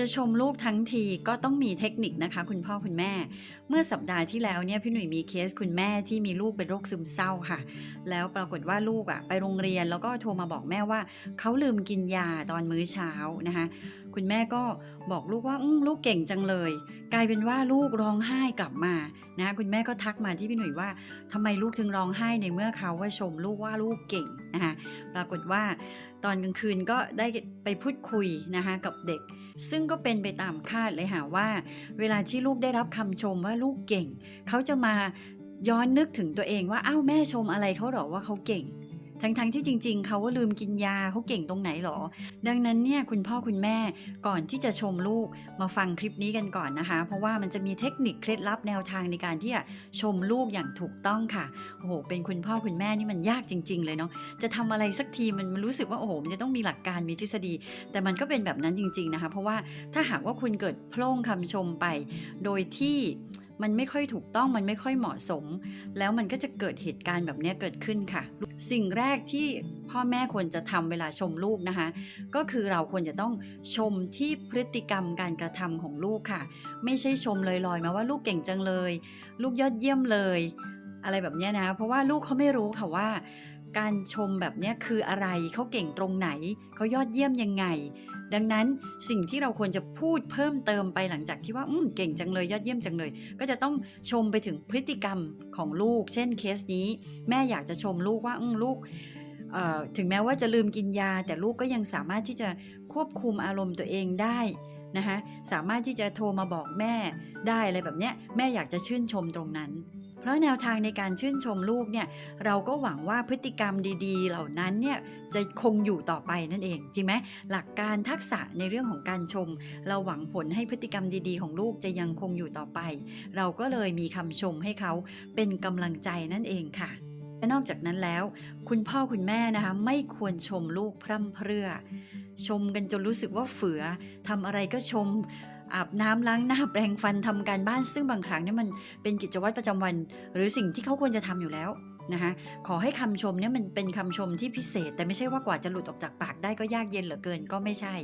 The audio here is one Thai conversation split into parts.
จะชมลูกทั้งทีก็ต้องมีเทคนิคนะคะ คุณพ่อคุณแม่ เมื่อสัปดาห์ที่แล้วเนี่ยพี่หนุ่ยมีเคสคุณแม่ที่มีลูกเป็นโรคซึมเศร้าค่ะ แล้วปรากฏว่าลูกอะไปโรงเรียนแล้วก็โทรมาบอกแม่ว่าเขาลืมกินยาตอนมื้อเช้านะคะ คุณแม่ก็บอกลูกว่าลูกเก่งจังเลย กลายเป็นว่าลูกร้องไห้กลับมานะคะคุณแม่ก็ทักมาที่พี่หนุ่ยว่าทำไมลูกถึงร้องไห้ในเมื่อเขาว่าชมลูกว่าลูกเก่งนะคะปรากฏว่าตอนกลางคืนก็ได้ไปพูดคุยนะคะกับเด็ก ซึ่งก็เป็นไปตามคาดเลยค่ะว่า เวลาที่ลูกได้รับคำชมว่าลูกเก่ง เขาจะมาย้อนนึกถึงตัวเองว่าอ้าวแม่ชมอะไรเขาหรอว่าเขาเก่ง ทั้งๆที่จริง ๆ เขาว่าลืมกินยาเขาเก่งตรงไหนหรอ ดังนั้นเนี่ยคุณพ่อคุณแม่ก่อนที่จะชมลูกมาฟังคลิปนี้กันก่อนนะคะ เพราะว่ามันจะมีเทคนิคเคล็ดลับแนวทางในการที่จะชมลูกอย่างถูกต้องค่ะโอ้โหเป็นคุณพ่อคุณแม่นี่มันยากจริง ๆ เลยเนาะจะทำอะไรสักทีมันมันรู้สึกว่าโอ้โหมันจะต้องมีหลักการมีทฤษฎี แต่มันก็เป็นแบบนั้นจริง ๆนะคะ เพราะว่าถ้าหากว่าคุณเกิดโพล่งคำชมไป โดยที่ มันไม่ค่อยถูกต้องมันไม่ค่อยเหมาะสม แล้วมันก็จะเกิดเหตุการณ์แบบนี้เกิดขึ้นค่ะ สิ่งแรกที่พ่อแม่ควรจะทำเวลาชมลูกนะคะ ก็คือเราควรจะต้องชมที่พฤติกรรมการกระทำของลูกค่ะ ไม่ใช่ชมลอยๆมาว่าลูกเก่งจังเลย ลูกยอดเยี่ยมเลย อะไรแบบนี้นะ เพราะว่าลูกเขาไม่รู้ค่ะว่า การชมแบบนี้คืออะไร เขาเก่งตรงไหน เขายอดเยี่ยมยังไง ดังนั้นสิ่งที่เราควรจะพูดเพิ่มเติมไปหลังจากที่ว่า อืมเก่งจังเลยยอดเยี่ยมจังเลย ก็จะต้องชมไปถึงพฤติกรรมของลูก เช่นเคสนี้ แม่อยากจะชมลูกว่า อืมลูกถึงแม้ว่าจะลืมกินยา แต่ลูกก็ยังสามารถที่จะควบคุมอารมณ์ตัวเองได้นะคะสามารถที่จะโทรมาบอกแม่ได้อะไรแบบเนี้ยแม่อยากจะชื่นชมตรงนั้น เพราะแนวทางในการชื่นชมลูกเนี่ยเราก็หวังว่าพฤติกรรมดีๆ เหล่านั้นเนี่ยจะคงอยู่ต่อไปนั่นเองจริงไหมหลักการทักษะในเรื่องของการชม เราหวังผลให้พฤติกรรมดีๆ ของลูกจะยังคงอยู่ต่อไป เราก็เลยมีคำชมให้เขาเป็นกำลังใจนั่นเองค่ะและนอกจากนั้นแล้ว คุณพ่อคุณแม่นะคะไม่ควรชมลูกพร่ำเพรื่อ ชมกันจนรู้สึกว่าเฝือทำอะไรก็ชม อาบน้ำล้างหน้าแปรงฟันทำการบ้าน ซึ่งบางครั้งเนี่ยมันเป็นกิจวัตรประจำวัน หรือสิ่งที่เขาควรจะทำอยู่แล้วนะคะขอให้คำชมเนี่ยมันเป็นคำชมที่พิเศษ แต่ไม่ใช่ว่ากว่าจะหลุดออกจากปากได้ก็ยากเย็นเหลือเกินก็ไม่ใช่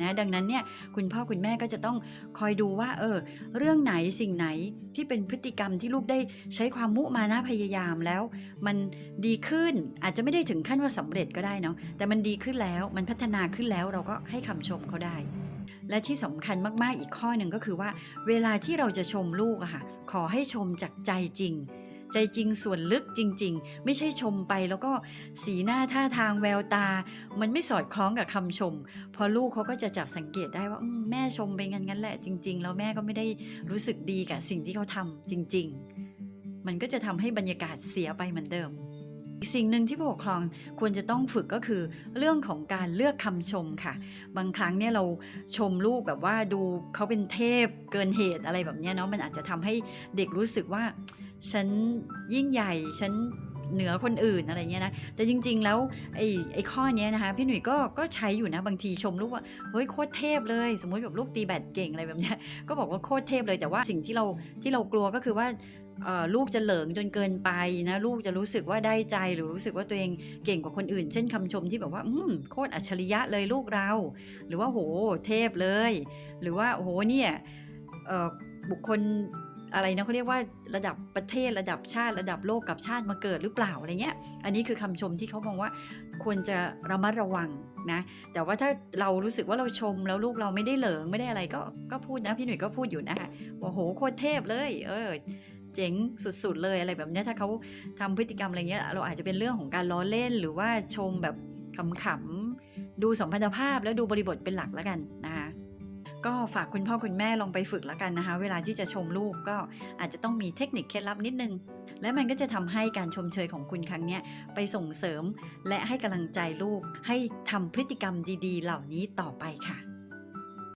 นะดังนั้นเนี่ยคุณพ่อคุณแม่ก็จะต้องคอยดูว่าเออเรื่องไหนสิ่งไหนที่เป็นพฤติกรรมที่ลูกได้ใช้ความมุมานะพยายามแล้ว มันดีขึ้นอาจจะไม่ได้ถึงขั้นว่าสำเร็จก็ได้เนาะแต่มันดีขึ้นแล้วมันพัฒนาขึ้นแล้วเราก็ให้คำชมเขาได้ และที่สำคัญมากๆอีกข้อหนึ่งก็คือว่า เวลาที่เราจะชมลูกอะค่ะ ขอให้ชมจากใจจริง ใจจริงส่วนลึกจริง ๆ ไม่ใช่ชมไปแล้วก็สีหน้าท่าทางแววตา มันไม่สอดคล้องกับคำชม พอลูกเขาก็จะจับสังเกตได้ว่าแม่ชมไปงั้นงั้นแหละ จริง ๆ แล้วแม่ก็ไม่ได้รู้สึกดีกับสิ่งที่เขาทำจริง ๆ มันก็จะทำให้บรรยากาศเสียไปเหมือนเดิม สิ่งหนึ่งที่ผู้ปกครองควรจะต้องฝึกก็คือ เรื่องของการเลือกคำชมค่ะ บางครั้งเนี่ยเราชมลูกแบบว่าดูเขาเป็นเทพเกินเหตุอะไรแบบเนี้ยเนาะมันอาจจะทำให้เด็กรู้สึกว่า ฉันยิ่งใหญ่ฉัน เหนือคนอื่นอะไรเงี้ยนะ แต่จริง ๆ แล้วไอ้ไอ้ข้อนี้นะคะ พี่หนุ่ยก็ก็ใช้อยู่นะบางทีชมลูกว่าเฮ้ยโคตรเทพเลย สมมติแบบลูกตีแบดเก่งอะไรแบบเนี้ยก็บอกว่าโคตรเทพเลยแต่ว่าสิ่งที่เราที่เรากลัวก็คือว่าลูกจะเหลิงจนเกินไปนะลูกจะรู้สึกว่าได้ใจหรือรู้สึกว่าตัวเองเก่งกว่าคนอื่น เช่นคำชมที่แบบว่า อืมโคตรอัจฉริยะเลยลูกเรา หรือว่าโหเทพเลย หรือว่าโหเนี่ยบุคคล อะไรนะเขาเรียกว่าระดับประเทศระดับชาติระดับโลกกับชาติมาเกิดหรือเปล่าอะไรเงี้ย อันนี้คือคำชมที่เขามองว่าควรจะระมัดระวังนะแต่ว่าถ้าเรารู้สึกว่าเราชมแล้วลูกเราไม่ได้เหลิงไม่ได้อะไรก็ก็พูดนะพี่หนุ่ยก็พูดอยู่นะคะว่าโหโคตรเทพเลย เออเจ๋งสุดๆเลยอะไรแบบนี้ถ้าเขาทำพฤติกรรมอะไรเงี้ยเราอาจจะเป็นเรื่องของการล้อเล่นหรือว่าชมแบบขำๆดูสัมพันธภาพแล้วดูบริบทเป็นหลักแล้วกันนะ ก็ฝากคุณพ่อคุณแม่ลองไปฝึกแล้วกันนะคะ เวลาที่จะชมลูกก็อาจจะต้องมีเทคนิคเคล็ดลับนิดนึง และมันก็จะทำให้การชมเชยของคุณครั้งนี้ไปส่งเสริม และให้กำลังใจลูกให้ทำพฤติกรรมดี ๆ เหล่านี้ต่อไปค่ะ